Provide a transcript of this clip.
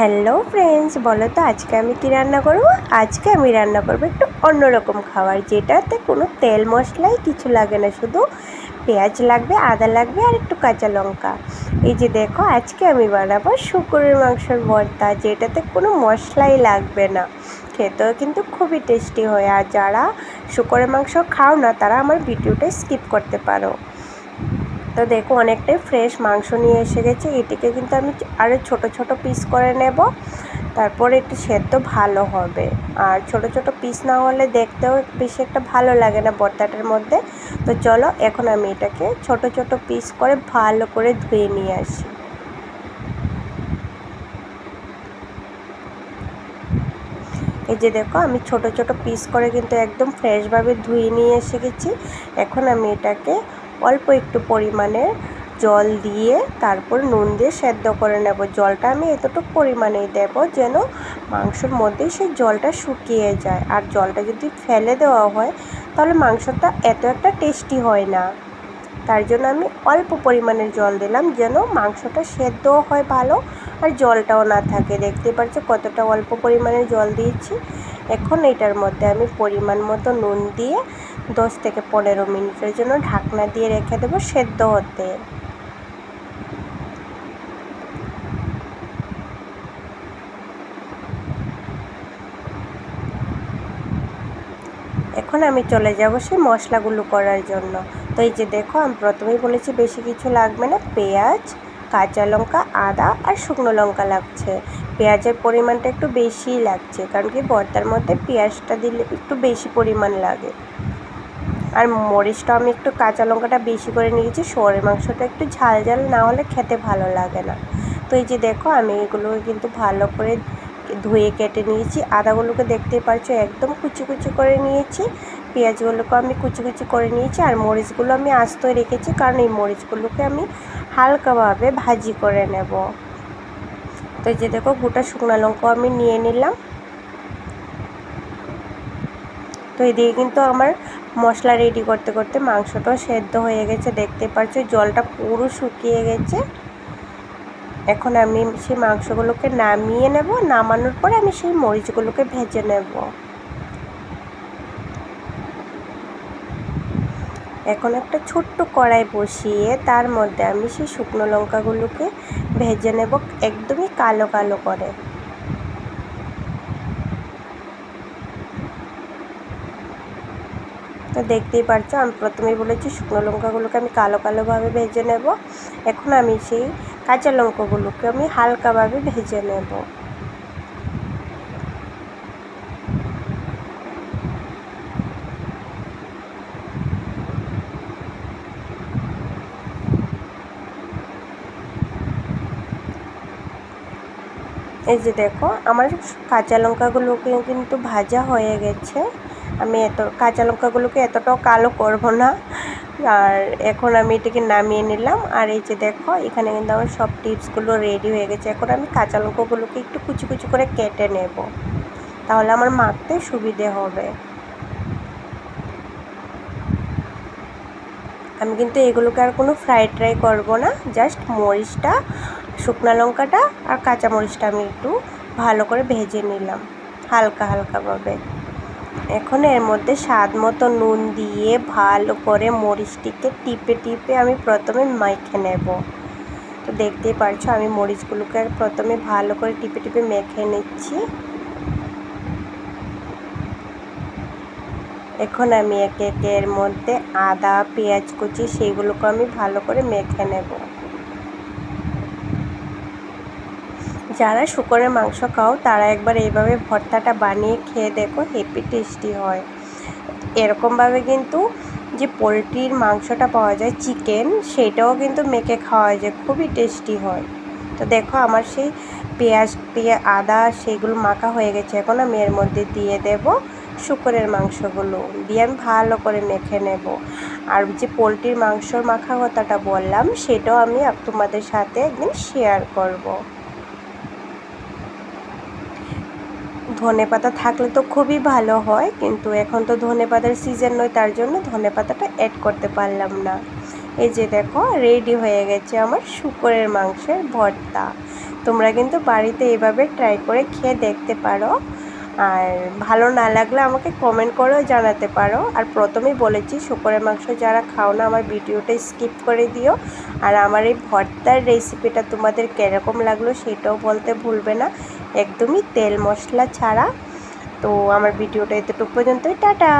Hello friends, বলো তো আজকে আমি কি রান্না করব? আজকে আমি রান্না করব একটু অন্যরকম খাবার, যেটাতে কোনো তেল মশলাই কিছু লাগে না, শুধু পেঁয়াজ লাগবে, আদা লাগবে আর একটু কাঁচা লঙ্কা। এই যে দেখো, আজকে আমি বানাবো শুকুরের মাংসের ভর্তা, যেটাতে কোনো মশলাই লাগবে না। খেতেও কিন্তু খুবই টেস্টি হয়, আর যারা শুকুরের মাংস খাও না, তারা আমার ভিডিওটা স্কিপ করতে পারো। তো দেখো অনেকটাই ফ্রেশ মাংস নিয়ে এসে গেছে। এটিকে কিন্তু আমি আরও ছোট ছোট পিস করে নেব। তারপরে একটু সেদ্ধ ভালো হবে। আর ছোট ছোট পিস না হলে দেখতেও বেশি একটা ভালো লাগে না বর্তাটার মধ্যে। তো চলো, এখন আমি এটাকে ছোট ছোট পিস করে ভালো করে ধুয়ে নিয়ে আসি। এই যে দেখো, আমি ছোট ছোট পিস করে কিন্তু একদম ফ্রেশভাবে ধুয়ে নিয়ে এসে গেছি। এখন আমি এটাকে অল্প একটু পরিমাণে জল দিয়ে তারপর নুন দিয়ে সেদ্ধ করে নেব। জলটা আমি এতটুকু পরিমাণেই দেব যেন মাংসর মধ্যে সেই জলটা শুকিয়ে যায়। আর জলটা যদি ফেলে দেওয়া হয়, তাহলে মাংসটা এত একটা টেস্টি হয় না। তার জন্য আমি অল্প পরিমাণের জল দিলাম যেন মাংসটা সেদ্ধও হয় ভালো আর জলটাও না থাকে। দেখতে পাচ্ছ কতটা অল্প পরিমাণের জল দিয়েছি। এখন এটার মধ্যে আমি পরিমাণ মতো নুন দিয়ে দশ থেকে পনেরো মিনিটের জন্য ঢাকনা দিয়ে রেখে দেবো সেদ্ধ হতে। এখন আমি চলে যাব সেই মশলাগুলো করার জন্য। তো এই যে দেখো, আমি প্রথমেই বলেছি বেশি কিছু লাগবে না। পেঁয়াজ, কাঁচা লঙ্কা, আদা আর শুকনো লঙ্কা লাগছে। পেঁয়াজের পরিমাণটা একটু বেশিই লাগছে, কারণ কি ভর্তার মধ্যে পেঁয়াজটা দিলে একটু বেশি পরিমাণ লাগে। আর মরিচটা আমি একটু কাঁচা লঙ্কাটা বেশি করে নিয়েছি শোরের মাংসটা একটু ঝাল ঝাল, না হলে খেতে ভালো লাগে না। তো এই যে দেখো, আমি এগুলো কিন্তু ভালো করে ধুয়ে কেটে নিয়েছি। আদাগুলোকে দেখতেই পারছ, একদম কুচি কুচি করে নিয়েছি। পেঁয়াজগুলোকে আমি কুচি কুচি করে নিয়েছি আর মরিচগুলো আমি আস্তই রেখেছি, কারণ এই মরিচগুলোকে আমি হালকাভাবে ভাজি করে নেব। তো এই যে দেখো, গোটা শুকনো লঙ্কাও আমি নিয়ে নিলাম। তো এদিকে কিন্তু আমার মশলা রেডি করতে করতে মাংসটাও সেদ্ধ হয়ে গেছে, দেখতে পাচ্ছ জলটা পুরো শুকিয়ে গেছে। এখন আমি সেই মাংসগুলোকে নামিয়ে নেব। নামানোর পরে আমি সেই মরিচগুলোকে ভেজে নেব। এখন একটা ছোট্ট কড়াই বসিয়ে তার মধ্যে আমি সেই শুকনো লঙ্কাগুলোকে ভেজে নেব একদমই কালো কালো করে। তো দেখতেই পারছ, আমি প্রথমেই বলেছি শুকনো লঙ্কাগুলোকে আমি কালো কালোভাবে ভেজে নেব। এখন আমি সেই কাঁচা লঙ্কাগুলোকে আমি হালকাভাবে ভেজে নেব। এই যে দেখো, আমার কাঁচা লঙ্কাগুলোকে কিন্তু ভাজা হয়ে গেছে। আমি এত কাঁচা লঙ্কাগুলোকে এতটাও কালো করব না। আর এখন আমি এটাকে নামিয়ে নিলাম। আর এই যে দেখো, এখানে কিন্তু আমার সব টিপসগুলো রেডি হয়ে গেছে। এখন আমি কাঁচা লঙ্কাগুলোকে একটু কুচি কুচি করে কেটে নেব। তাহলে আমার মাখতে সুবিধে হবে। আমি কিন্তু এগুলোকে আর কোনো ফ্রাই ট্রাই করব না। জাস্ট মরিচটা, শুকনো লঙ্কাটা আর কাঁচা মরিচটা আমি একটু ভালো করে ভেজে নিলাম। হালকা হালকাভাবে। এখন এর মধ্যে স্বাদ মতো নুন দিয়ে ভালো করে মরিচটিকে টিপে টিপে আমি প্রথমে মেখে নেব। তো দেখতেই পারছ, আমি মরিচগুলোকে প্রথমে ভালো করে টিপে টিপে মেখে নিচ্ছি। এখন আমি একে একে এর মধ্যে আদা, পেঁয়াজ কুচি সেইগুলোকে আমি ভালো করে মেখে নেব। যারা শুকরের মাংস খাও, তারা একবার এইভাবে ভর্তাটা বানিয়ে খেয়ে দেখো, হেপি টেস্টি হয়। এরকমভাবে কিন্তু যে পোলট্রির মাংসটা পাওয়া যায়, চিকেন, সেটাও কিন্তু মেখে খাওয়া যায়, খুবই টেস্টি হয়। তো দেখো, আমার সেই পেঁয়াজ দিয়ে আদা সেগুলো মাখা হয়ে গেছে, এখন আমি এর মধ্যে দিয়ে দেব শুকরের মাংসগুলো। দিয়ে আমি ভালো করে মেখে নেব। আর যে পোলট্রির মাংসর মাখা কথাটা বললাম, সেটাও আমি তোমাদের সাথে একদিন শেয়ার করব। ধনে পাতা থাকলে তো খুবই ভালো হয়, কিন্তু এখন তো ধনে পাতার সিজন নয়, তার জন্য ধনে পাতাটা অ্যাড করতে পারলাম না। এই যে দেখো রেডি হয়ে গেছে আমার শুকরের মাংসের ভর্তা। তোমরা কিন্তু বাড়িতে এভাবে ট্রাই করে খেয়ে দেখতে পারো। আর ভালো না লাগলে আমাকে কমেন্ট করেও জানাতে পারো। আর প্রথমেই বলেছি, শুকরের মাংস যারা খাও না, আমার ভিডিওটা স্কিপ করে দিও। আর আমার এই ভর্তার রেসিপিটা তোমাদের কীরকম লাগল সেটাও বলতে ভুলবে না। একদমই তেল মশলা ছাড়া। তো আমার ভিডিওটা এতটুকু পর্যন্তই টাটা।